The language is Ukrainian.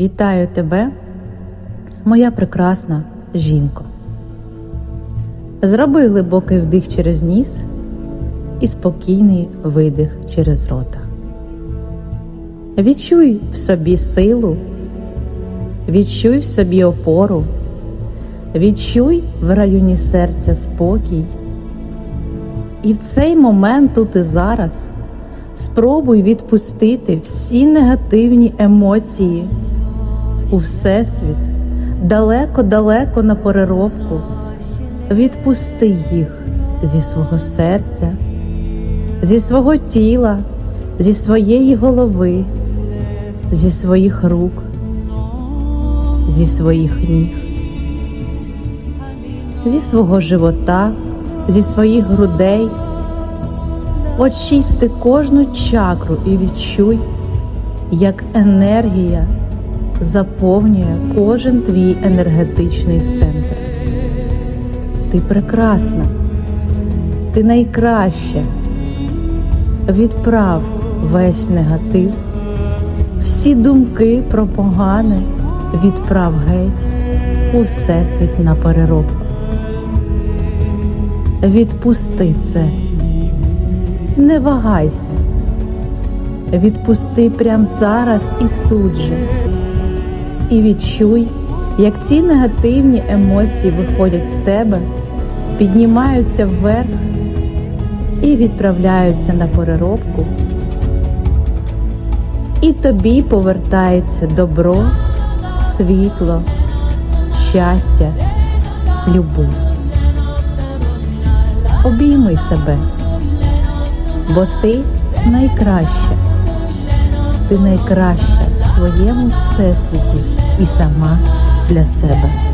Вітаю тебе, моя прекрасна жінко. Зроби глибокий вдих через ніс і спокійний видих через рота. Відчуй в собі силу, відчуй в собі опору, відчуй в районі серця спокій. І в цей момент тут і зараз спробуй відпустити всі негативні емоції у Всесвіт, далеко-далеко на переробку. Відпусти їх зі свого серця, зі свого тіла, зі своєї голови, зі своїх рук, зі своїх ніг, зі свого живота, зі своїх грудей. Очисти кожну чакру і відчуй, як енергія заповнює кожен твій енергетичний центр. Ти прекрасна, ти найкраща. Відправ весь негатив, всі думки про погане відправ геть у всесвіт на переробку. Відпусти це. Не вагайся, відпусти прямо зараз і тут же. І відчуй, як ці негативні емоції виходять з тебе, піднімаються вверх і відправляються на переробку. І тобі повертається добро, світло, щастя, любов. Обійми себе бо ти найкраща, ти найкраща своєму всесвіті і сама для себе.